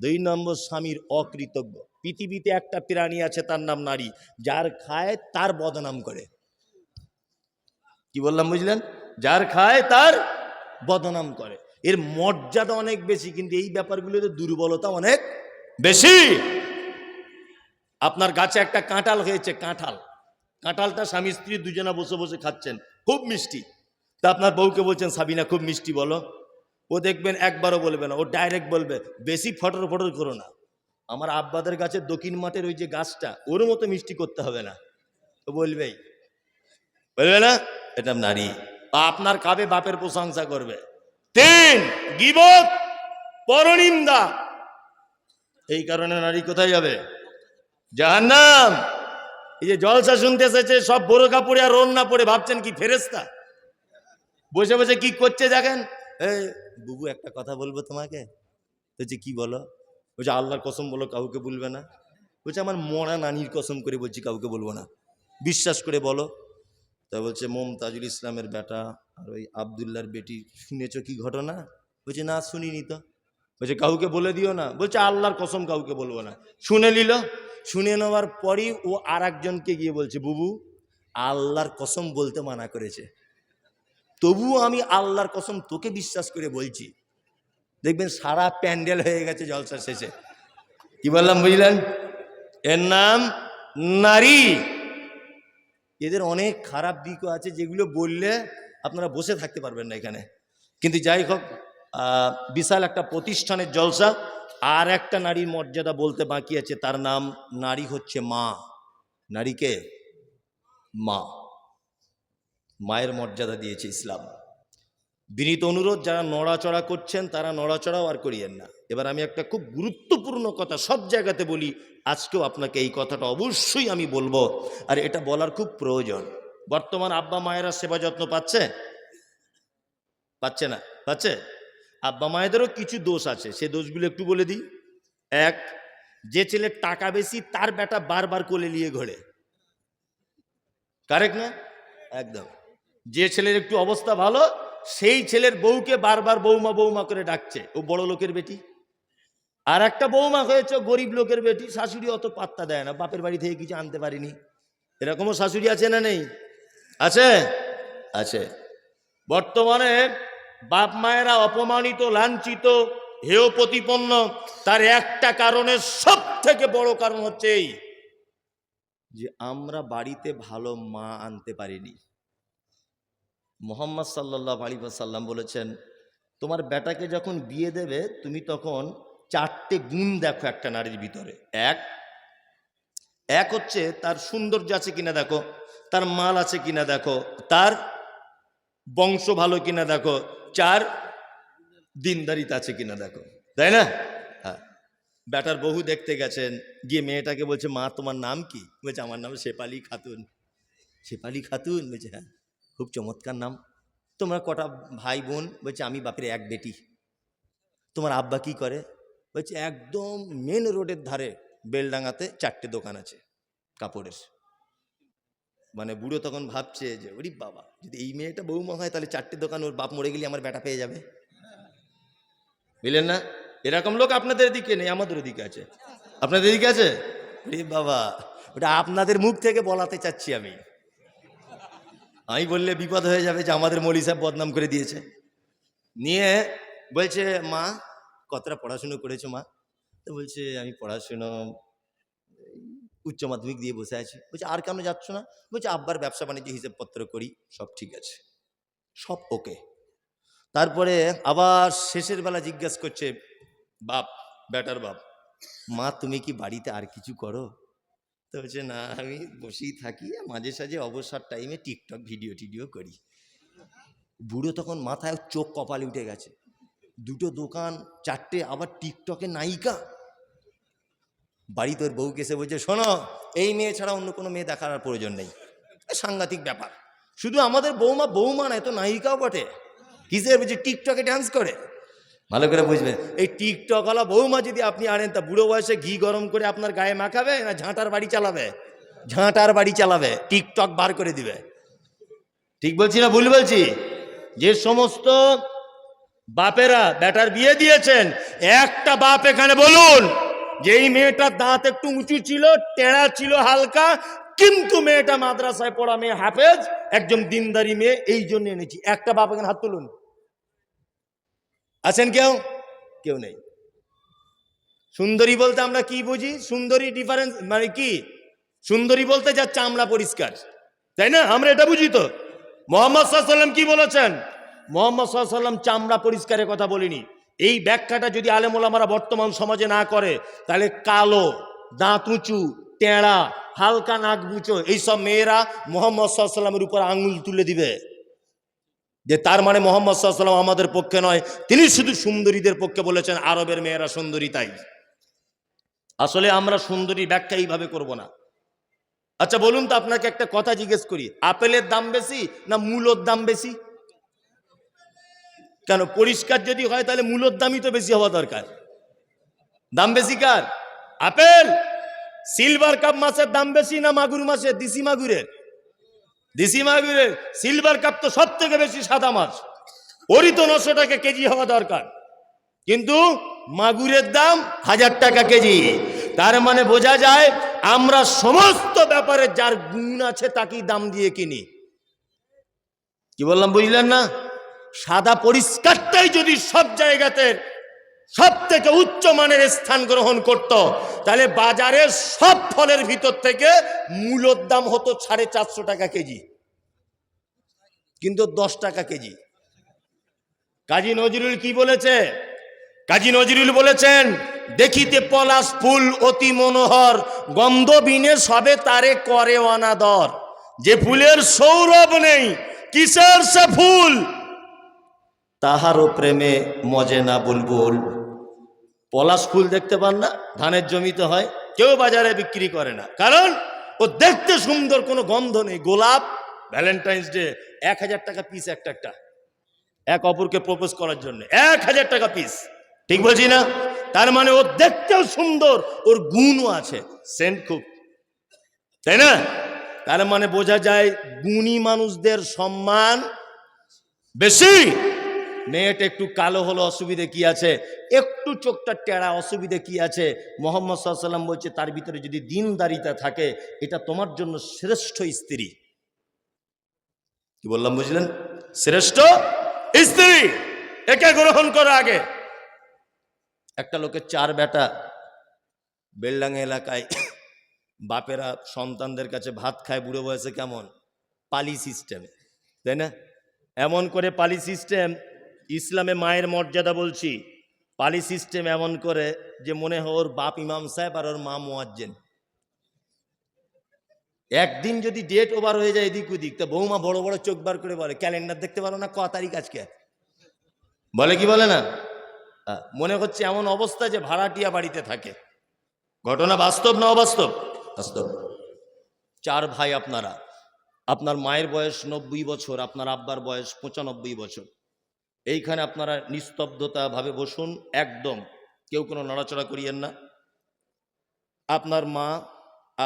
দুই নম্বর স্বামীর অকৃতজ্ঞ। পৃথিবীতে একটা প্রাণী আছে, তার নাম নারী। যার খায়, তার বদনাম করে। কি বললাম, বুঝলেন? যার খায়, তার বদনাম করে। এর মর্যাদা অনেক বেশি, কিন্তু এই ব্যাপারগুলোতে দুর্বলতা অনেক বেশি। আপনার গাছে একটা কাঁঠাল হয়েছে, কাঁঠাল। কাঁঠালটা স্বামী স্ত্রী দুজনা বসে বসে খাচ্ছেন। খুব মিষ্টি। তা আপনার বউকে বলছেন, সাবিনা, খুব মিষ্টি, বলো। ও দেখবেন একবারও বলবে না, ও ডাইরেক্ট বলবে, বেশি ফটর ফটর করো না। আমার আব্বাদের গাছে দক্ষিণ মাঠের ওই যে গাছটা, ওর মতো মিষ্টি করতে হবে না। ও বলবেই। বলবে না? এটা নারী। আপনার খাবে বাপের প্রশংসা করবে। তিন, গিবত, পরনিন্দা। এই কারণে নারী কোথায় যাবে? জাহান্নাম! এই যে জলসা শুনতে এসেছে, সব বড় কাপড়ে আর না পড়ে ভাবছেন কি ফেরেস্তা বসে বসে কি করছে দেখেন? বুবু, একটা কথা বলব তোমাকে? বলছে, কি বলো? বলছে, আল্লাহর কসম বলো, কাউকে বলবে না। বলছে, আমার মরা নানির কসম করে বলছি, কাউকে বলব না। বিশ্বাস করে বলো। তা বলছে, মমতাজুল ইসলামের বেটা আর ওই আবদুল্লার বেটি, শুনেছ কি ঘটনা? বলছে, না, শুনিনি তো। বলছে, কাউকে বলে দিও না। বলছে, আল্লাহর কসম কাউকে বলব না। শুনে নিল। শুনে নেওয়ার পরই ও আর একজনকে গিয়ে বলছে, বুবু, আল্লাহর কসম বলতে মানা করেছে। তবুও আমি আল্লাহর কসম তোকে বিশ্বাস করে বলছি। দেখবেন সারা প্যান্ডেল হয়ে গেছে জলসার শেষে। কি বললাম, বুঝলেন? এর নাম নারী। এদের অনেক খারাপ দিকও আছে যেগুলো বললে আপনারা বসে থাকতে পারবেন না এখানে। কিন্তু যাই হোক বিশাল একটা প্রতিষ্ঠানের জলসা, আর একটা নারীর মর্যাদা বলতে বাকি আছে। তার নাম নারী হচ্ছে মা। নারীকে মা। মায়ের মর্যাদা দিয়েছে ইসলাম। বিনীত অনুরোধ, যারা নড়াচড়া করছেন, তারা নড়াচড়াও আর করিয়েন না। এবার আমি একটা খুব গুরুত্বপূর্ণ কথা সব জায়গাতে বলি, আজকেও আপনাকে এই কথাটা অবশ্যই আমি বলব, আর এটা বলার খুব প্রয়োজন। বর্তমান আব্বা মায়েরা সেবা যত্ন পাচ্ছে? পাচ্ছে না। পাচ্ছে? আব্বা মায়েদেরও কিছু দোষ আছে, সে দোষগুলো একটু বলে দিই। এক, যে ছেলের টাকা বেশি, তার বেটা বারবার কোলে নিয়ে ঘোরে। কারেক্ট না? একদম। যে ছেলের একটু অবস্থা ভালো, সেই ছেলের বউকে বারবার বৌমা বৌমা করে ডাকছে। ও বড় লোকের বেটি। আর একটা বৌমা হয়েছে, গরিব লোকের বেটি। শাশুড়ি অত পাত্তা দেয় না। বাপের বাড়ি থেকে কিছু আনতে পারিনি। এরকমও শাশুড়ি আছে না নেই? আছে? আছে। বর্তমানে বাপ মায়েরা অপমানিত, লাঞ্ছিত, হেয় প্রতিপন্ন। তার একটা কারণে সব থেকে বড় কারণ হচ্ছে এই, যে আমরা বাড়িতে ভালো মা আনতে পারিনি। মোহাম্মদ সাল্লাহ আলী সাল্লাম বলেছেন, তোমার বেটাকে যখন বিয়ে দেবে, তুমি তখন চারটে গুণ দেখো একটা নারীর ভিতরে। এক এক হচ্ছে তার সৌন্দর্য আছে কিনা দেখো, তার মাল আছে কিনা দেখো, তার বংশ ভালো কিনা দেখো, চার, দিনদারিতা আছে কিনা দেখো। তাই না? হ্যাঁ। বেটার বহু দেখতে গেছেন, গিয়ে মেয়েটাকে বলছে, মা, তোমার নাম কি? বলছে, আমার নাম শেপালি খাতুন। শেপালি খাতুন? বলছে হ্যাঁ। খুব চমৎকার নাম। তোমরা কটা ভাই বোন বলছে, আমি বাপের এক বেটি। তোমার আব্বা কি করে? বলছে, একদম মেন রোডের ধারে বেলডাঙ্গাতে চারটে দোকান আছে কাপড়ের। মানে বুড়ো তখন ভাবছে যে, ওরি বাবা, যদি এই মেয়েটা বৌমা হয়, তাহলে চারটে দোকান ওর বাপ মরে গেলে আমার বেটা পেয়ে যাবে। বুঝলেন না? এরকম লোক আপনাদের দিকে নেই, আমাদের দিকে আছে। আপনাদের দিকে আছে? বাবা, ওটা আপনাদের মুখ থেকে বলাতে চাচ্ছি আমি। আমি বললে বিপদ হয়ে যাবে যে আমাদের মলি সাহেব বদনাম করে দিয়েছে। নিয়ে বলছে, মা, কতটা পড়াশুনো করেছ মা? তো বলছে, আমি পড়াশুনো উচ্চ মাধ্যমিক দিয়ে বসে আছি। বলছে, আর কেন যাচ্ছ না? বলছে, আব্বার ব্যবসা বাণিজ্য হিসেবপত্র করি, সব ঠিক আছে। সব ওকে। তারপরে আবার শেষের বেলা জিজ্ঞাসা করছে, বাপ বেটার বাপ, মা, তুমি কি বাড়িতে আর কিছু করো? তো বলছে না, আমি বসেই থাকি মাঝে সাঝে অবসর টাইমে টিকটক ভিডিও টিডিও করি। বুড়ো তখন মাথায় চোখ কপালে উঠে গেছে। দুটো দোকান, চারটে আবার টিকটকে নায়িকা। বাড়ি তোর বউকে এসে বলছে, শোনো, এই মেয়ে ছাড়া অন্য কোনো মেয়ে দেখার আর প্রয়োজন নেই। সাংঘাতিক ব্যাপার। শুধু আমাদের বৌমা বৌমা নয় তো নায়িকাও বটে। কিসের? বলছে টিকটকে ডান্স করে। ভালো করে বুঝবেন। এই টিকটকওয়ালা বৌমা যদি আপনি আনেন, তা বুড়ো বয়সে ঘি গরম করে আপনার গায়ে মাখাবে না ঝাঁটার বাড়ি চালাবে? ঝাঁটার বাড়ি চালাবে, টিকটক বার করে দিবে। ঠিক বলছি না ভুল বলছি? যে সমস্ত বাপেরা বেটার বিয়ে দিয়েছেন, একটা বাপ এখানে বলুন যে এই মেয়েটার দাঁত একটু উঁচু ছিল, টেড়া ছিল হালকা, কিন্তু মেয়েটা মাদ্রাসায় পড়া মেয়ে হাফেজ, একজন দিনদারি মেয়ে, এই জন্য এনেছি। একটা বাপ এখানে হাত তুলুন। আছেন কেউ? কেউ নেই। সুন্দরী বলতে আমরা কি বুঝি? সুন্দরী ডিফারেন্স মানে কি? সুন্দরী বলতে যা চামড়া পরিষ্কার। তাই না? আমরা এটা বুঝি তো। মোহাম্মদ সাল্লাম কি বলেছেন? মোহাম্মদ সাল্লাম চামড়া পরিষ্কারের কথা বলিনি। এই ব্যাখ্যাটা যদি আলেমোলামারা বর্তমান সমাজে না করে, তাহলে কালো, দাঁত উঁচু, টেঁড়া, হালকা নাক বুচো এইসব মেয়েরা মোহাম্মদ সাল্লামের উপর আঙুল তুলে দিবে। যে তার মানে মোহাম্মদ সাল্লাম আমাদের পক্ষে নয়, তিনি শুধু সুন্দরীদের পক্ষে বলেছেন, আরবের মেয়েরা সুন্দরী তাই। আসলে আমরা সুন্দরী ব্যাখ্যা এইভাবে করব না। আচ্ছা বলুন তো আপনাকে একটা কথা জিজ্ঞেস করি, আপেলের দাম বেশি না মূলর দাম বেশি? কেন, পরিষ্কার যদি হয় তাহলে মূলর দামই তো বেশি হওয়া দরকার। দাম বেশি কার? আপেল! সিলভার কাপ মাছের দাম বেশি না মাগুর মাছের, দিশি মাগুরের? দিশি মাগুরের সিলভার কাপ তো সব থেকে বেশি সাদা মাছ। ওরই তো নশো টাকা কেজি হওয়া দরকার। কিন্তু মাগুরের দাম হাজার টাকা কেজি। তার মানে বোঝা যায় আমরা সমস্ত ব্যাপারে যার গুণ আছে তাকেই দাম দিয়ে কিনি। কি বললাম, বুঝলেন না? সাদা পরিষ্কারটাই যদি সব জায়গাতে সব থেকে উচ্চ মানের স্থান গ্রহণ করত। তাহলে বাজারের সব ফলের ভিতর থেকে মূলর দাম হতো সাড়ে চারশো টাকা কেজি। কিন্তু দশ টাকা কেজি। কাজী নজরুল কি বলেছে? কাজী নজরুল বলেছেন, দেখিতে পলাশ ফুল অতি মনোহর, গন্ধ বিনে সবে তারে করে অনাদর। যে ফুলের সৌরভ নেই, কিসের সে ফুল? তাহারও প্রেমে মজে না বুলবুল। পলাশ ফুল দেখতে পান না, ধানের জমিতে হয়, কেউ বাজারে বিক্রি করে না। কারণ ও দেখতে সুন্দর, কোনো গন্ধ নেই। গোলাপ ভ্যালেন্টাইন্স ডে এক হাজার টাকা পিস একটা একটা। এক অপরকে প্রপোজ করার জন্য। এক হাজার টাকা পিস ঠিক বলছি না? তার মানে ও দেখতেও সুন্দর, ওর গুণও আছে। সেন্ট খুব। তাই না? তার মানে বোঝা যায়, গুণী মানুষদের সম্মান বেশি। মেয়েটা একটু কালো হলো, অসুবিধে কি আছে? একটু চোখটা টেড়া অসুবিধে কি আছে? মোহাম্মদ সাল্লাম বলছে, তার ভিতরে যদি দিনদারিতা থাকে, এটা তোমার জন্য শ্রেষ্ঠ স্ত্রী। কি বললাম, বুঝলেন? শ্রেষ্ঠ স্ত্রী! একে গ্রহণ করো আগে। একটা লোকের চার বেটা বেলডাঙ্গা এলাকায় বাপেরা সন্তানদের কাছে ভাত খায়, বুড়ো বয়সে কেমন? পালি সিস্টেমে, তাই না? এমন করে পালি সিস্টেম ইসলামে মায়ের মর্যাদা বলছি। পালি সিস্টেম এমন করে যে মনে হয় ওর বাপ ইমাম সাহেব আর ওর মা মোয়াজ্জেন। একদিন যদি ডেট ওভার হয়ে যায় এদিক ওদিক, তা বৌমা বড় বড় চোখ বার করে বলে ক্যালেন্ডার দেখতে পারো না, ক তারিখ আজকে? বলে কি বলে না? মনে হচ্ছে এমন অবস্থা যে ভাড়াটিয়া বাড়িতে থাকে। ঘটনা বাস্তব না অবাস্তব? বাস্তব। চার ভাই আপনারা, আপনার মায়ের বয়স নব্বই বছর, আপনার আব্বার বয়স পঁচানব্বই বছর। এইখানে আপনারা নিস্তব্ধতা ভাবে বসুন, একদম কেউ কোনো নড়াচড়া করিয়েন না। আপনার মা,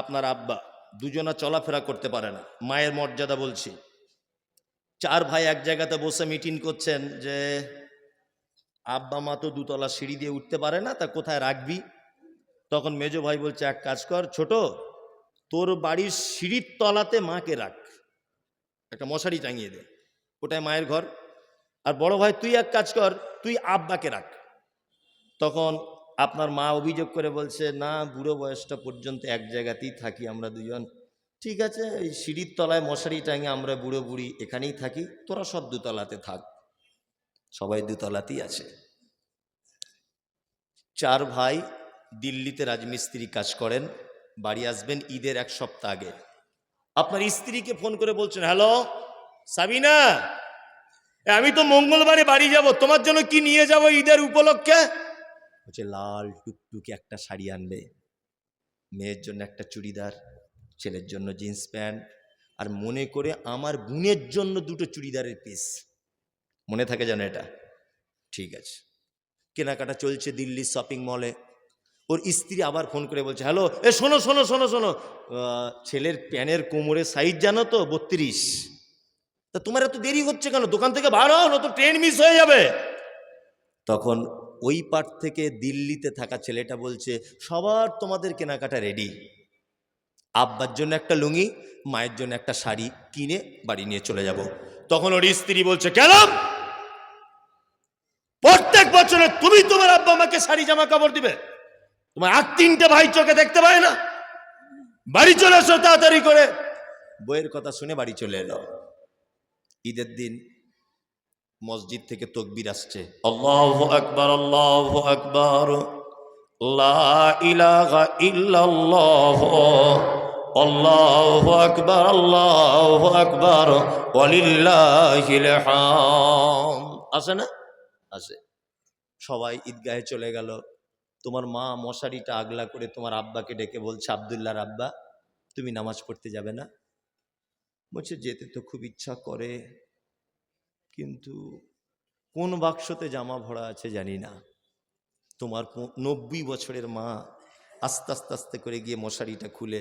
আপনার আব্বা দুজনা চলাফেরা করতে পারে না, মায়ের মর্যাদা বলছি। চার ভাই এক জায়গাতে বসে মিটিং করছেন যে, আব্বা মা তো দুতলা সিঁড়ি দিয়ে উঠতে পারে না, তা কোথায় রাখবি? তখন মেজো ভাই বলছে, এক কাজ কর ছোট, তোর বাড়ির সিঁড়ির তলাতে মাকে রাখ। একটা মশারি টাঙিয়ে দে, ওটাই মায়ের ঘর। আর বড় ভাই, তুই এক কাজ কর, তুই আব্বাকে রাখ। তখন আপনার মা অভিযোগ করে বলছে, না, বুড়ো বয়সটা পর্যন্ত এক জায়গাতেই থাকি আমরা দুজন। ঠিক আছে, এই সিঁড়ির তলায় মশারি টাঙিয়ে আমরা বুড়ো বুড়ি এখানেই থাকি, তোরা সব দুতলাতে থাক। সবাই দুতলাতেই আছে। চার ভাই দিল্লিতে রাজমিস্ত্রি কাজ করেন, বাড়ি আসবেন ঈদের এক সপ্তাহ আগে। আপনার স্ত্রীকে ফোন করে বলছেন, হ্যালো, সাবিনা আমি তো মঙ্গলবারে বাড়ি যাব, তোমার জন্য কি নিয়ে যাব ঈদের উপলক্ষে? বলছে, লাল টুকটুকে একটা শাড়ি আনবে, মেয়ের জন্য একটা চুড়িদার, ছেলের জন্য জিন্স প্যান্ট, আর মনে করে আমার বোনের জন্য দুটো চুড়িদারের পিস মনে থাকে যেন এটা? ঠিক আছে। কেনাকাটা চলছে দিল্লির শপিং মলে ওর স্ত্রী আবার ফোন করে বলছে হ্যালো এ শোনো শোনো শোনো শোনো ছেলের প্যানের কোমরের সাইজ জানো তো? বত্রিশ। তা তোমার এত দেরি হচ্ছে কেন? দোকান থেকে বার হও না তো ট্রেন মিস হয়ে যাবে। তখন ওই পাট থেকে দিল্লিতে থাকা ছেলেটা বলছে, সবার তোমাদের কেনাকাটা রেডি আব্বার জন্য একটা লুঙ্গি, মায়ের জন্য একটা শাড়ি কিনে বাড়ি নিয়ে চলে যাব। তখন ওর স্ত্রী বলছে কেন প্রত্যেক বছরে তুমি তোমার আব্বা আমাকে শাড়ি জামা কাপড় দিবে। তোমার আর তিনটে ভাই চোখে দেখতে পায় না। বাড়ি চলে এসো তাড়াতাড়ি করে। বইয়ের কথা শুনে বাড়ি চলে এলো। ঈদের দিন মসজিদ থেকে তকবির আসছে। আল্লাহ আকবর আল্লাহ আকবর। লা ইলাহা ইল্লাল্লাহ। আল্লাহু আকবার আল্লাহু আকবার। ওয়ালিল্লাহিল হাম। আসে না? আছে। সবাই ঈদগাহে চলে গেল। তোমার মা মশারিটা আগলা করে তোমার আব্বাকে ডেকে বলছে আবদুল্লাহর আব্বা তুমি নামাজ পড়তে যাবে না? বলছে, যেতে তো খুব ইচ্ছা করে, কিন্তু কোন বাক্সতে জামা ভরা আছে জানি না। তোমার নব্বই বছরের মা আস্তে আস্তে আস্তে করে গিয়ে মশারিটা খুলে,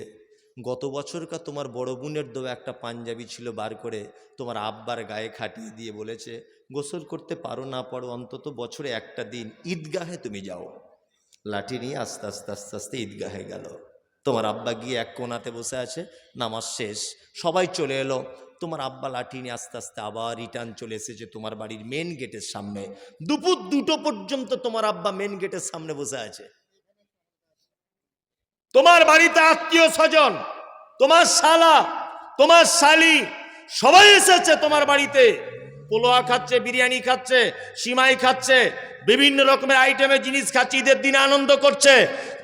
গত বছরকার তোমার বড় বোনের দেওয়া একটা পাঞ্জাবি ছিল বার করে তোমার আব্বার গায়ে খাটিয়ে দিয়ে বলেছে, গোসল করতে পারো না পারো অন্তত বছরে একটা দিন ঈদগাহে তুমি যাও। লাঠি নিয়ে আস্তে আস্তে আস্তে আস্তে ঈদগাহে গেল। তোমার আব্বা গিয়ে এক কোনাতে বসে আছে, নামাজ শেষ। সবাই চলে এলো। তোমার আব্বা লাঠি নিয়ে আস্তে আস্তে আবার রিটার্ন চলে এসেছে তোমার বাড়ির মেন গেটের সামনে। দুপুর দুটো পর্যন্ত তোমার আব্বা মেন গেটের সামনে বসে আছে। তোমার বাড়িতে আত্মীয় স্বজন, তোমার শালা, তোমার শালি, সবাই এসেছে তোমার বাড়িতে। পোলোয়া খাচ্ছে, বিরিয়ানি খাচ্ছে, সিমাই খাচ্ছে, বিভিন্ন রকমের আইটেমের জিনিস খাচ্ছে, ঈদের দিনে আনন্দ করছে।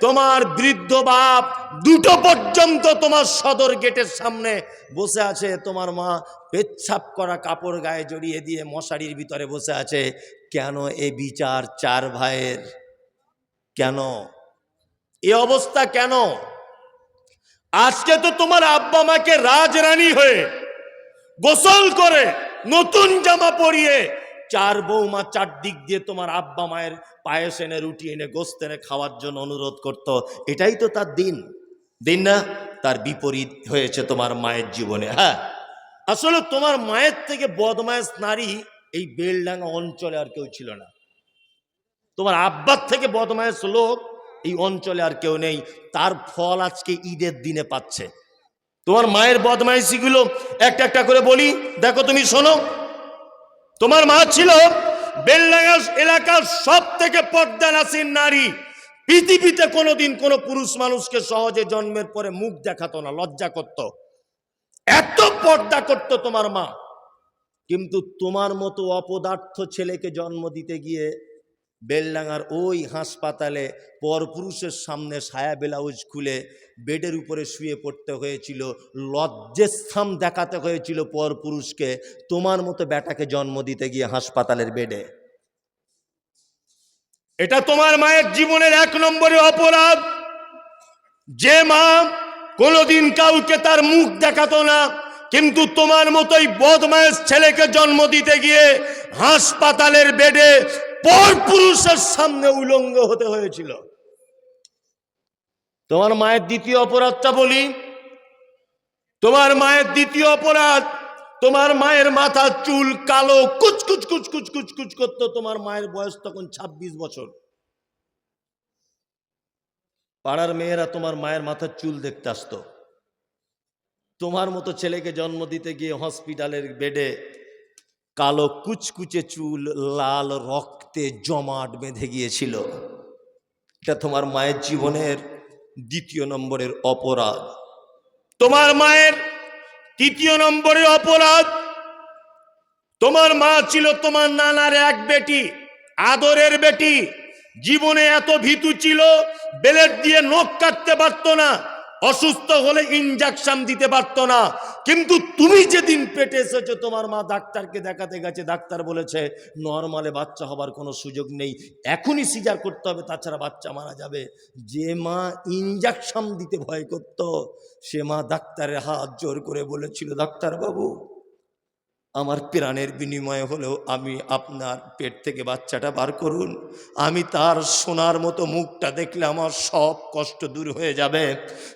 তোমার বৃদ্ধ বাপ দুটো পর্যন্ত তোমার সদর গেটের সামনে বসে আছে। তোমার মা পেচ্ছাপ করা কাপড় গায়ে জড়িয়ে দিয়ে মশারির ভিতরে বসে আছে। কেন এ বিচার চার ভাইয়ের? কেন? এ অবস্থা কেন? আজকে তো তোমার আব্বা মাকে রাজরানী হয়ে গোসল করে নতুন জামা পরিয়ে চার বৌমা চারদিক দিয়ে তোমার আব্বা মায়ের পায়েস এনে, রুটি এনে, গোস্ত এনে খাওয়ার জন্য অনুরোধ করত। এটাই তো তার দিন। দিন না, তার বিপরীত হয়েছে তোমার মায়ের জীবনে। হ্যাঁ আসলে তোমার মায়ের থেকে বদমায়েশ নারী এই বেলডাঙ্গা অঞ্চলে আর কেউ ছিল না। তোমার আব্বার থেকে বদমায়েশ লোক এই অঞ্চলে আর কেউ নেই। তার ফল আজকে ঈদের দিনে পাচ্ছে। তোমার মায়ের বদমাইশিগুলো একটা একটা করে বলি। দেখো তুমি, শোনো। তোমার মা ছিল বেলডাঙ্গা এলাকার সব থেকে পর্দানাসীন নারী। পৃথিবীতে কোনোদিন কোনো পুরুষ মানুষকে সহজে জন্মের পরে মুখ দেখাতো না, লজ্জা করত। এত পর্দা করত তোমার মা। কিন্তু তোমার মতো অপদার্থ ছেলেকে জন্ম দিতে গিয়ে বেলডাঙ্গার ওই হাসপাতালে পরপুরুষের সামনে সায়া ব্লাউজ খুলে বেডের উপরে শুয়ে পড়তে হয়েছিল লজ্জেস্থাম দেখাতে হয়েছিল পরপুরুষকে, তোমার মতো বেটাকে জন্ম দিতে গিয়ে হাসপাতালের বেডে। এটা তোমার মায়ের জীবনের এক নম্বরে অপরাধ। যে মা কোনোদিন কাউকে তার মুখ দেখাতো না, কিন্তু তোমার মতোই বদমায়ের ছেলেকে জন্ম দিতে গিয়ে হাসপাতালের বেডে পর পুরুষের সামনে উলঙ্গ হতে হয়েছিল। তোমার মায়ের দ্বিতীয় অপরাধটা বলি। তোমার মায়ের দ্বিতীয় অপরাধ, তোমার মায়ের মাথার চুল কালো কুচকুচ কুচকুচ কুচকুচ করতো, তোমার মায়ের বয়স তখন ২৬ বছর। পাড়ার মেয়েরা তোমার মায়ের মাথার চুল দেখতে আসতো। তোমার মতো ছেলেকে জন্ম দিতে গিয়ে হসপিটালের বেডে কালো কুচকুচে চুল, লাল রক্তে জমাট বেঁধে গিয়েছিল। এটা তোমার মায়ের জীবনের দ্বিতীয় নম্বরের অপরাধ। তোমার মায়ের তৃতীয় নম্বরের অপরাধ। তোমার মা ছিল তোমার নানার এক বেটি, আদরের বেটি। জীবনে এত ভীতু ছিল, বেলেট দিয়ে নখ কাটতে পারতো না। অসুস্থ হলে ইনজেকশন দিতে পারত না। কিন্তু তুমি যেদিন পেটে এসেছ, তোমার মা ডাক্তারকে দেখাতে গেছে। ডাক্তার বলেছে নর্মালে বাচ্চা হবার কোনো সুযোগ নেই। এখনই সিজার করতে হবে, তাছাড়া বাচ্চা মারা যাবে। যে মা ইনজেকশন দিতে ভয় করত, সে মা ডাক্তারের হাত জোর করে বলেছিল ডাক্তার বাবু আমার প্রাণের বিনিময়ে হলেও আমি আপনার পেট থেকে বাচ্চাটা বার করুন। আমি তার সোনার মতো মুখটা দেখলে আমার সব কষ্ট দূর হয়ে যাবে।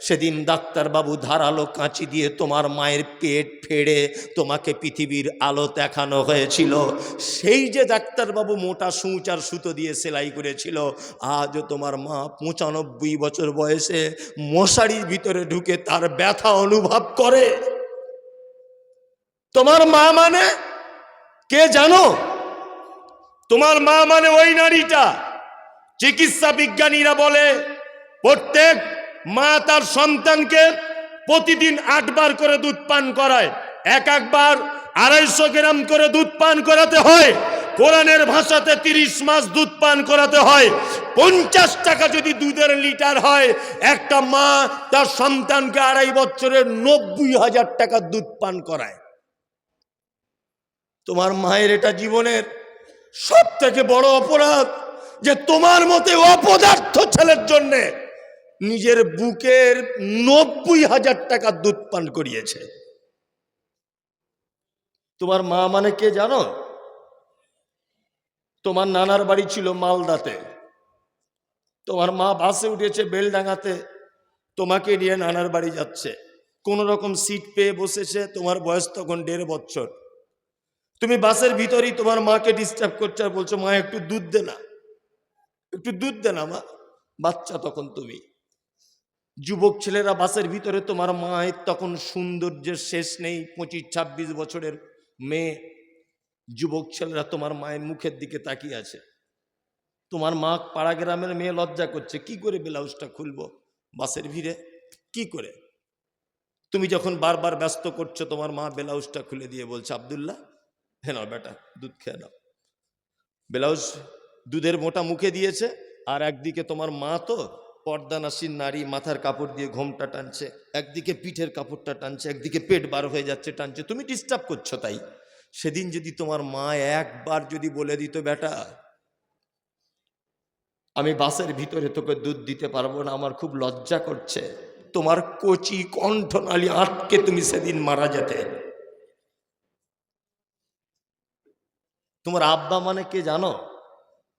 সেদিন ডাক্তারবাবু ধারালো কাঁচি দিয়ে তোমার মায়ের পেট ফেড়ে তোমাকে পৃথিবীর আলো দেখানো হয়েছিল। সেই যে ডাক্তারবাবু মোটা সূচ আর সুতো দিয়ে সেলাই করেছিল, আজও তোমার মা পঁচানব্বই বছর বয়সে মশারির ভিতরে ঢুকে তার ব্যথা অনুভব করে। তোমার মা মানে? কে জানো? তোমার মা মানে ওই নারীটা। চিকিৎসা বিজ্ঞানীরা বলে, প্রত্যেক মা তার সন্তানকে প্রতিদিন আটবার করে দুধ পান করায়। এক একবার আড়াইশো গ্রাম করে দুধ পান করাতে হয়। কোরআনের ভাষাতে তিরিশ মাস দুধ পান করাতে হয়। পঞ্চাশ টাকা যদি দুধের লিটার হয়, একটা মা তার সন্তানকে আড়াই বছরের নব্বই হাজার টাকা দুধ পান করায়। তোমার মায়ের এটা জীবনের সব থেকে বড় অপরাধ যে তোমার মতে অপদার্থ ছেলের জন্যে নিজের বুকের নব্বই হাজার টাকা দুধ পান করিয়েছে। তোমার মা মানে কে জানো? তোমার নানার বাড়ি ছিল মালদাতে। তোমার মা বাসে উঠেছে বেলডাঙ্গাতে। তোমাকে নিয়ে নানার বাড়ি যাচ্ছে। কোন রকম সিট পেয়ে বসেছে। তোমার বয়স তখন দেড় বছর। তুমি বাসের ভিতরেই তোমার মাকে ডিস্টার্ব করছ আর বলছো, মা, একটু দুধ দে না। একটু দুধ দে না, মা। বাচ্চা তখন তুমি। যুবক ছেলেরা বাসের ভিতরে, তোমার মায়ের তখন সৌন্দর্যের শেষ নেই, পঁচিশ, ছাব্বিশ বছরের মেয়ে। যুবক ছেলেরা তোমার মায়ের মুখের দিকে তাকিয়ে আছে। তোমার মা পাড়া গ্রামের মেয়ে লজ্জা করছে, কি করে ব্লাউজটা খুলবো বাসের ভিড়ে? কি করে? তুমি যখন বারবার ব্যস্ত করছ, তোমার মা ব্লাউজটা খুলে দিয়ে বলছে, আবদুল্লাহ নাও বেটা, দুধ খেয়ে নাও। ব্লাউজ দুধের মোটা মুখে দিয়েছে, আর একদিকে তোমার মা তো পর্দানাসীন নারী মাথার কাপড় দিয়ে ঘোমটা টানছে, একদিকে পিঠের কাপড়টা টানছে, একদিকে পেট বার হয়ে যাচ্ছে, টানছে। তুমি ডিস্টার্ব করছ তাই। সেদিন যদি তোমার মা একবার যদি বলে দিত, বেটা, আমি বাসের ভিতরে তোকে দুধ দিতে পারব না, আমার খুব লজ্জা করছে। তোমার কচি কণ্ঠনালী আটকে তুমি সেদিন মারা যেতে। তোমার আব্বা মানে কে জানো?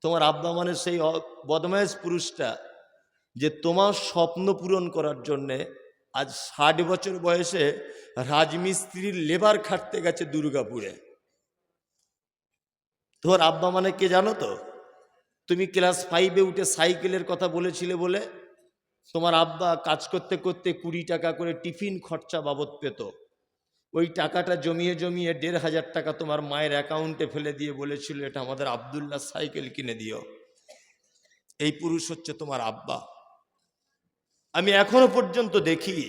তোমার আব্বা মানে সেই বদমায়েশ পুরুষটা যে তোমার স্বপ্ন পূরণ করার জন্যে আজ ষাট বছর বয়সে রাজমিস্ত্রির লেবার খাটতে গেছে দুর্গাপুরে। তোমার আব্বা মানে কে জানো তো? তুমি ক্লাস ফাইভে উঠে সাইকেলের কথা বলেছিলে বলে তোমার আব্বা কাজ করতে করতে কুড়ি টাকা করে টিফিন খরচা বাবদ পেত। ওই টাকাটা জমিয়ে জমিয়ে দেড় হাজার টাকা তোমার মায়ের অ্যাকাউন্টে ফেলে দিয়ে বলেছিল, এটা আমাদের আবদুল্লাহ সাইকেল কিনে দিও। এই পুরুষ হচ্ছে তোমার আব্বা। আমি এখনও পর্যন্ত দেখি,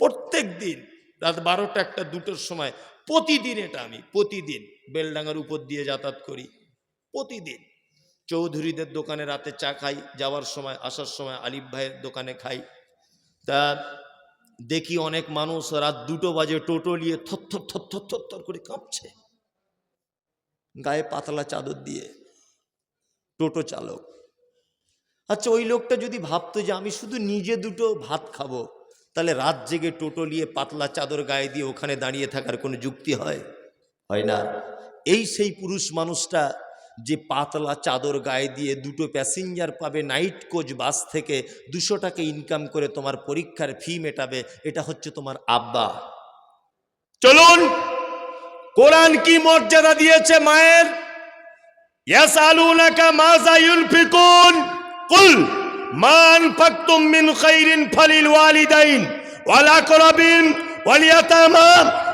প্রত্যেক দিন রাত বারোটা একটা দুটোর সময়, প্রতিদিন এটা আমি, প্রতিদিন বেলডাঙ্গার উপর দিয়ে যাতায়াত করি, প্রতিদিন। চৌধুরীদের দোকানে রাতে চা খাই, যাওয়ার সময়, আসার সময় আলিফ ভাইয়ের দোকানে খাই। তা দেখি অনেক মানুষ রাত দুটো বাজে টোটো নিয়ে থর থর থর থর থর করে কাঁপছে। গায়ে পাতলা চাদর দিয়ে টোটো চালক। আচ্ছা ওই লোকটা যদি ভাবতো যে আমি শুধু নিজে দুটো ভাত খাব, তাহলে রাত জেগে টোটো নিয়ে পাতলা চাদর গায়ে দিয়ে ওখানে দাঁড়িয়ে থাকার কোনো যুক্তি হয়? হয় না। এই সেই পুরুষ মানুষটা যে পাতলা চাদর গায়ে দিয়ে দুটো প্যাসেঞ্জার পাবে নাইট কোচ বাস থেকে দুশো টাকা ইনকাম করে তোমার পরীক্ষার ফি মেটাবে, এটা হচ্ছে তোমার আব্বা। চলুন, কোরআন কি মর্যাদা দিয়েছে মায়ের? ইয়াসালুনাকা মাযা মিন ফালিল ওয়ালিদাইন। ওয়াল আকরাবিন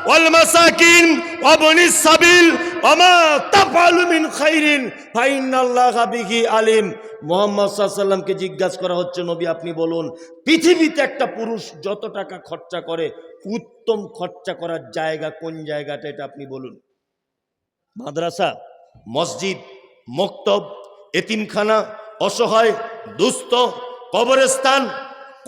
ওয়াল মাসাকিন ওয়াবনিস সাবিল ওমা তাফআলু মিন খাইরিন, ফাইনাল্লাহা বিহি আলিম। মোহাম্মদ সাল্লামকে জিজ্ঞাসা করা হচ্ছে, নবী আপনি বলুন, পৃথিবীতে একটা পুরুষ যত টাকা খরচা করে, উত্তম খরচা করার জায়গা কোন জায়গাটা এটা আপনি বলুন? মাদ্রাসা, মসজিদ, মক্তব, এতিমখানা, অসহায়, দুস্থ, কবরস্থান,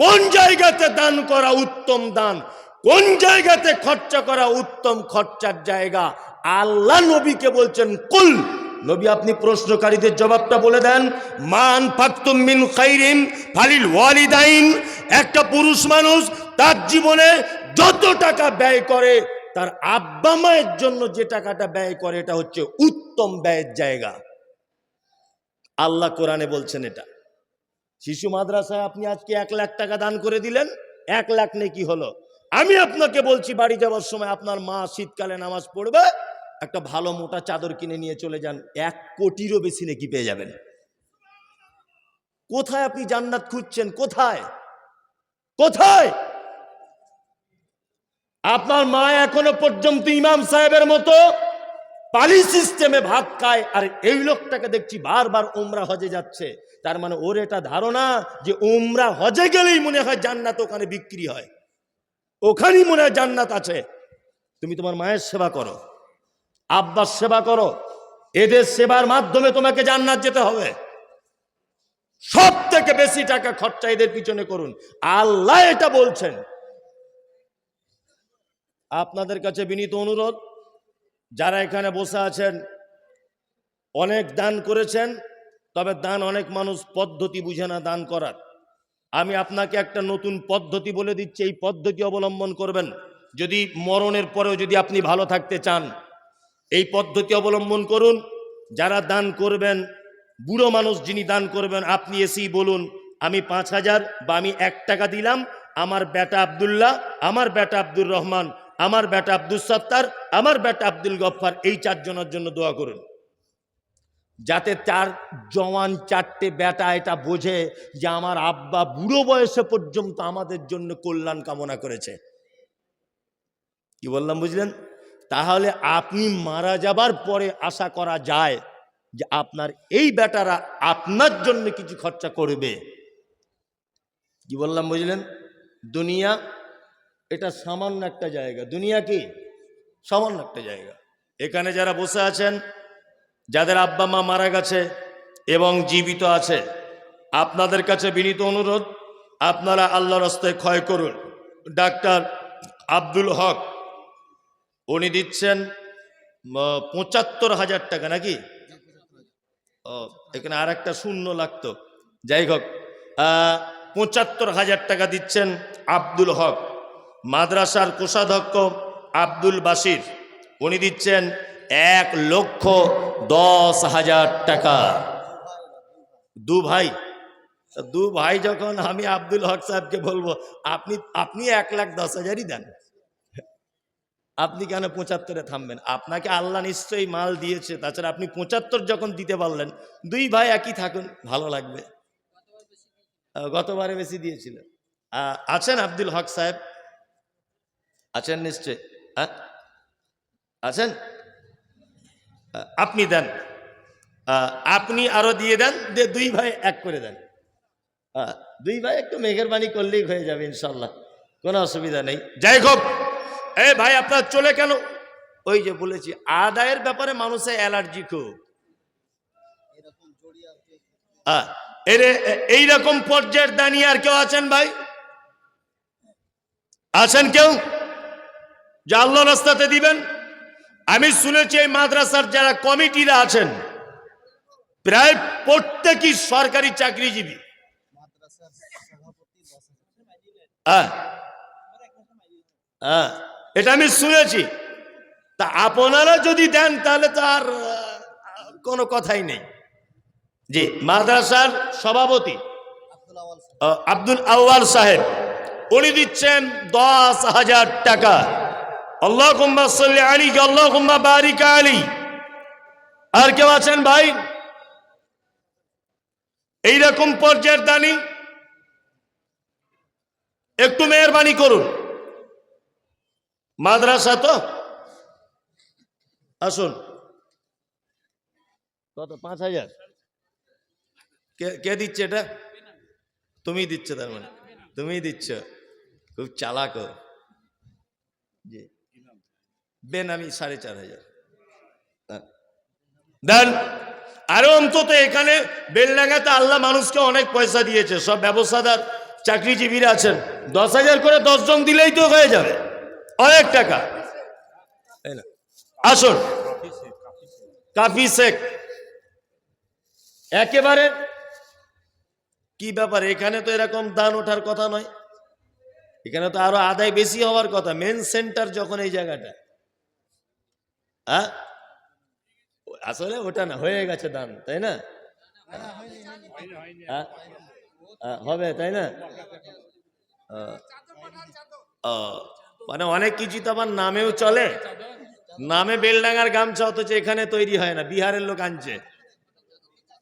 কোন জায়গাতে দান করা উত্তম দান? কোন জায়গাতে খরচা করা উত্তম খরচার জায়গা? আল্লাহ নবীকে বলছেন, কুল। নবী, আপনি প্রশ্নকারীদের জবাবটা বলে দেন। মান ফাকতুম মিন খাইরিন ফালিল ওয়ালিদাইন। একটা পুরুষ মানুষ তার জীবনে যত টাকা ব্যয় করে, তার আব্বা মায়ের জন্য যে টাকাটা ব্যয় করে, এটা হচ্ছে উত্তম ব্যয়ের জায়গা। আল্লাহ কোরআনে বলছেন এটা। শিশু মাদ্রাসায় আপনি আজকে এক লাখ টাকা দান করে দিলেন, এক লাখ নেকি হলো। আমি আপনাকে বলছি, বাড়ি যাওয়ার সময় আপনার মা শীতকালে নামাজ পড়বে, একটা ভালো মোটা চাদর কিনে নিয়ে চলে যান, এক কোটিরও বেশি নেকি পেয়ে যাবেন। কোথায় আপনি জান্নাত খুঁজছেন? কোথায়? কোথায়? আপনার মা এখনও পর্যন্ত ইমাম সাহেবের মতো পালি সিস্টেমে ভাত খায়, আর এই লোকটাকে দেখছি বারবার উমরা হজে যাচ্ছে। তার মানে ওর এটা ধারণা যে উমরা হজে গেলেই মনে হয় জান্নাত ওখানে বিক্রি হয়। ওখানেই মনে হয় জান্নাত আছে। তুমি তোমার মায়ের সেবা করো, আব্বার সেবা করো, এদের সেবার মাধ্যমে তোমাকে জান্নাত যেতে হবে। সব থেকে বেশি টাকা খরচা এদের পিছনে করুন। আল্লাহ এটা বলছেন। আপনাদের কাছে বিনীত অনুরোধ, যারা এখানে বসে আছেন, অনেক দান করেছেন, তবে দান অনেক মানুষ পদ্ধতি বুঝে না দান করার। আমি আপনাকে একটা নতুন পদ্ধতি বলে দিচ্ছি, এই পদ্ধতি অবলম্বন করবেন। যদি মরণের পরেও যদি আপনি ভালো থাকতে চান, এই পদ্ধতি অবলম্বন করুন। যারা দান করবেন, বুড়ো মানুষ যিনি দান করবেন, আপনি এসেই বলুন, আমি পাঁচ হাজার বা আমি এক টাকা দিলাম, আমার বেটা আবদুল্লাহ, আমার বেটা আব্দুর রহমান, আমার বেটা আব্দুল সত্তার, আমার বেটা আব্দুল গফ্ফার, এই চারজনের জন্য দোয়া করুন। যাতে তার জওয়ান চারটে বেটা এটা বোঝে যে আমার আব্বা বুড়ো বয়সে পর্যন্ত আমাদের জন্য কল্যাণ কামনা করেছে। কি বললাম বুঝলেন? তাহলে আপনি মারা যাবার পরে আশা করা যায় যে আপনার এই বেটারা আপনার জন্য কিছু খরচা করবে। কি বললাম বুঝলেন? দুনিয়া এটা সামান্য একটা জায়গা। দুনিয়া কি? সামান্য একটা জায়গা। এখানে যারা বসে আছেন যাদের আব্বা মা মারা গেছে এবং জীবিত আছে, আপনাদের কাছে বিনীত অনুরোধ, আপনারা আল্লাহ রাস্তায় ক্ষয় করুন। ডাক্তার আব্দুল হক, উনি দিচ্ছেন পঁচাত্তর হাজার টাকা নাকি? ও, এখানে আর একটা শূন্য লাগতো। যাই হোক পঁচাত্তর হাজার টাকা দিচ্ছেন আব্দুল হক। মাদ্রাসার কোষাধ্যক্ষ আব্দুল বাসির উনি দিচ্ছেন এক লক্ষ দশ হাজার টাকা। দু ভাই দু ভাই যখন আমি আব্দুল হক সাহেবকে বলব, আপনি আপনি এক লাখ দশ হাজারই দেন। আপনি কেন পঁচাত্তরে থামবেন? আপনাকে আল্লাহ নিশ্চয়ই মাল দিয়েছে। তাছাড়া আপনি পঁচাত্তর যখন দিতে পারলেন, দুই ভাই একই থাকুন, ভালো লাগবে। গতবারে বেশি দিয়েছিল। আছেন আব্দুল হক সাহেব? আছেন নিশ্চয় হ্যাঁ? আছেন? আপনি দেন। আপনি আরও দিয়ে দেন দিয়ে দুই ভাই এক করে দেন। দুই ভাই একটু মেঘেরবানি করলেই হয়ে যাবে ইনশাল্লাহ কোনো অসুবিধা নেই। যাই হোক, এ ভাই, আপনার চলে কেন? ওই যে বলেছি, আদায়ের ব্যাপারে মানুষের অ্যালার্জি খুব। এইরকম পর্যায়ের দাঁড়িয়ে আর কেউ আছেন ভাই? আছেন কেউ? যে আল্লাহ রাস্তাতে দিবেন। আমি শুনেছি এই মাদ্রাসার যারা কমিটিরা আছেন, প্রায় প্রত্যেকই সরকারি চাকরিজীবী। হ্যাঁ। হ্যাঁ। এটা আমি শুনেছি। তা আপনারা যদি দেন, তাহলে তো আর কোনো কথাই নেই। জি, মাদ্রাসার সভাপতি আব্দুল আউয়াল সাহেব, উনি দিচ্ছেন দশ হাজার টাকা। আল্লাহ কুম্বা সাল্লি আলী আল্লাহ কুম্বা বারিকা আলী। আর কেউ আছেন ভাই? এইরকম পর্যায়ের দানি। একটু মেহরবানি করুন। মাদ্রাসা তো? আসুন। কত? পাঁচ হাজার। কে দিচ্ছে এটা? তুমি দিচ্ছ তার মানে? তুমি দিচ্ছ। খুব চালাক। জি। বেন আমি সাড়ে চার হাজার। হ্যাঁ। দেন, আরও অন্তত এখানে বেলডাঙ্গাতে আল্লাহ মানুষকে অনেক পয়সা দিয়েছে, সব ব্যবসাদার, চাকরিজীবীরা আছেন। দশ হাজার করে দশজন দিলেই তো হয়ে যাবে। অনেক টাকা। তাই না? আসুন। কাফি শেখ। একেবারে, কি ব্যাপার? এখানে তো এরকম দান ওঠার কথা নয়। এখানে তো আরও আদায় বেশি হওয়ার কথা। মেন সেন্টার যখন এই জায়গাটা। হ্যাঁ আসলে ওটা না, হয়ে গেছে দান তাই না? হবে, তাই না? মানে অনেক কিছু তো আমার নামেও চলে। নামে বেলডাঙ্গার গামছা অথচ এখানে তৈরি হয় না, বিহারের লোক আনছে।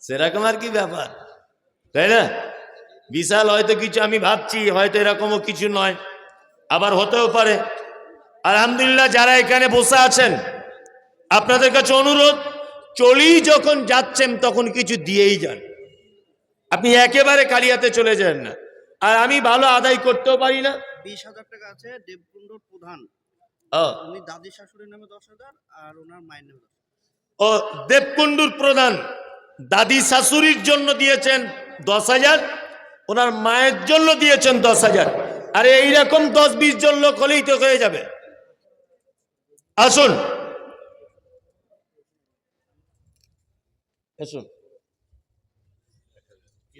সেরকম আর কি ব্যাপার, তাই না? বিশাল হয়তো কিছু আমি ভাবছি, হয়তো এরকমও কিছু নয়, আবার হতেও পারে। আলহামদুলিল্লাহ, যারা এখানে বসে আছেন আপনাদের কাছে অনুরোধ চলেই যখন যাচ্ছেন তখন কিছু দিয়েই যান। আপনি একেবারে কালিয়াতে চলে যান না। আর আমি ভালো আদায় করতেও পারি না। বিশ হাজার টাকা আছে দেবকুণ্ডর প্রধান। উনি দাদি শাশুড়ির নামে দশ হাজার আর ওনার মায়ের নামে ও দেবকুণ্ডুর প্রধান দাদি শাশুড়ির জন্য দিয়েছেন দশ হাজার ওনার মায়ের জন্য দিয়েছেন দশ হাজার। আরে এইরকম দশ বিশ জন লোক হলেই তো হয়ে যাবে। আসুন।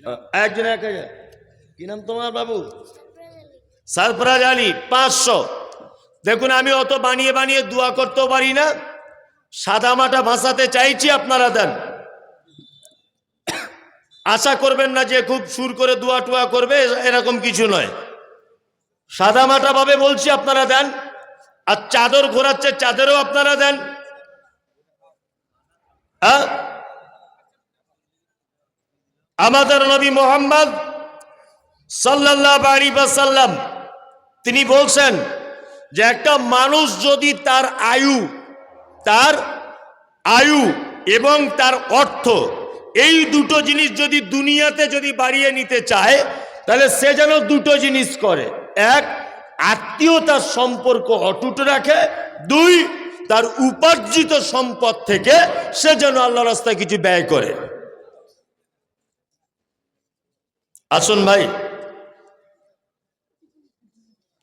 আহ, একজন এক হাজার। কি নাম তোমার বাবু? সারফরাজ আলী পাঁচশো। দেখুন আমি অত বানিয়ে বানিয়ে দোয়া করতেও পারি না। সাদামাটা ভাষাতে চাইছি আপনারা দেন। আশা করবেন না যে খুব সুর করে দোয়া টুয়া করবে এরকম কিছু নয়। সাদামাটা ভাবে বলছি আপনারা দেন। আর চাদর ঘোরাচ্ছে চাদরও আপনারা দেন। হ্যাঁ? আমাদের নবী মোহাম্মদ সাল্লাল্লাহু আলাইহি ওয়াসাল্লাম, তিনি বলছেন যে একটা মানুষ যদি তার আয়ু তার আয়ু এবং তার অর্থ এই দুটো জিনিস যদি দুনিয়াতে যদি বাড়িয়ে নিতে চায়, তাহলে সে যেন দুটো জিনিস করে। এক, আত্মীয়তার সম্পর্ক অটুট রাখে। দুই, তার উপার্জিত সম্পদ থেকে সে যেন আল্লাহ রাস্তায় কিছু ব্যয় করে। আসুন ভাই।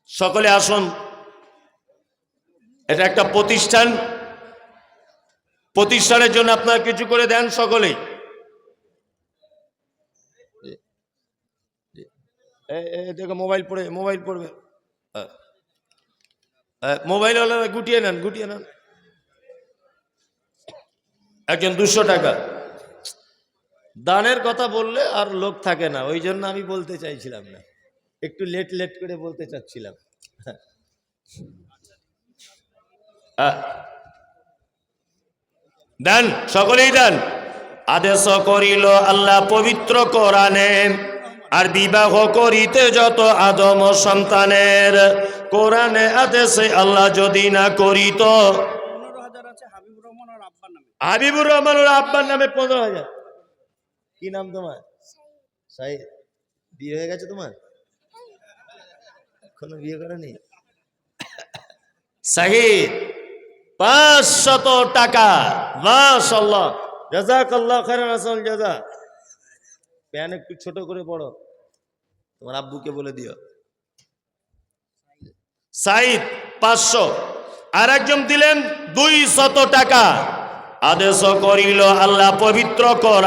সকলে আসুন। এটা একটা প্রতিষ্ঠান। প্রতিষ্ঠানের জন্য আপনারা কিছু করে দেন এ- দেখো মোবাইল পড়ে, মোবাইল পড়বে। মোবাইল গুটিয়ে নেন গুটিয়ে নেন। একজন দুশো টাকা। দানের কথা বললে আর লোক থাকে না ওই জন্য আমি বলতে চাইছিলাম না। একটু লেট লেট করে বলতে চাচ্ছিলাম। হ্যাঁ। দেন সকলেই দেন। আদেশ করিল আল্লাহ পবিত্র কোরআনে আর বিবাহ করিতে যত আদম সন্তানের কোরআনে আদেশে আল্লাহ যদি না করিত পনেরো হাজার আছে হাবিবুর রহমান আব্বার নামে পনেরো হাজার। কি নাম তোমার? সাই বিয়ে হয়ে গেছে তোমার? এখনও বিয়ে করেনি? সাহিদ টাকা। মাশাল্লাহ জাজাকাল্লাহ হাসান জাজা প্যান একটু ছোট করে পড়ো। তোমার আব্বুকে বলে দিও। সাইদ পাঁচশো। আর একজন দিলেন দুই শত টাকা। আদেশ করিল, আল্লাহ পবিত্র করা।